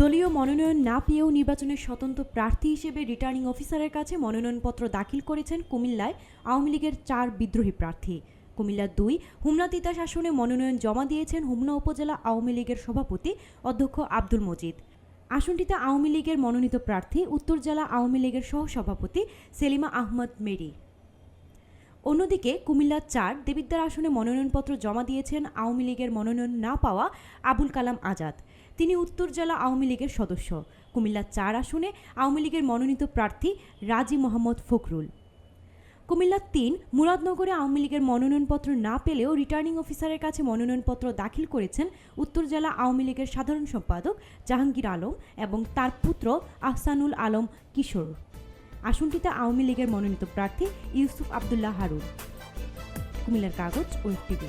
দলীয় মনোনয়ন না পেয়েও নির্বাচনের স্বতন্ত্র প্রার্থী হিসেবে রিটার্নিং অফিসারের কাছে মনোনয়নপত্র দাখিল করেছেন কুমিল্লায় আওয়ামী লীগের চার বিদ্রোহী প্রার্থী। কুমিল্লা দুই হুমনা তিতাস আসনে মনোনয়ন জমা দিয়েছেন হুমনা উপজেলা আওয়ামী লীগের সভাপতি অধ্যক্ষ আব্দুল মজিদ। আসনটিতে আওয়ামী লীগের মনোনীত প্রার্থী উত্তর জেলা আওয়ামী লীগের সহসভাপতি সেলিমা আহমদ মেরি। অন্যদিকে কুমিল্লার চার দেবিদ্বার আসনে মনোনয়নপত্র জমা দিয়েছেন আওয়ামী লীগের মনোনয়ন না পাওয়া আবুল কালাম আজাদ। তিনি উত্তর জেলা আওয়ামী লীগের সদস্য। কুমিল্লার চার আসনে আওয়ামী লীগের মনোনীত প্রার্থী রাজি মোহাম্মদ ফখরুল। কুমিল্লার তিন মুরাদনগরে আওয়ামী লীগের মনোনয়নপত্র না পেলেও রিটার্নিং অফিসারের কাছে মনোনয়নপত্র দাখিল করেছেন উত্তর জেলা আওয়ামী লীগের সাধারণ সম্পাদক জাহাঙ্গীর আলম এবং তার পুত্র আহসানুল আলম কিশোর। আসনটিতে আওয়ামী লীগের মনোনীত প্রার্থী ইউসুফ আবদুল্লাহ হারুন। কুমিল্লার কাগজ ওয়েব টিভি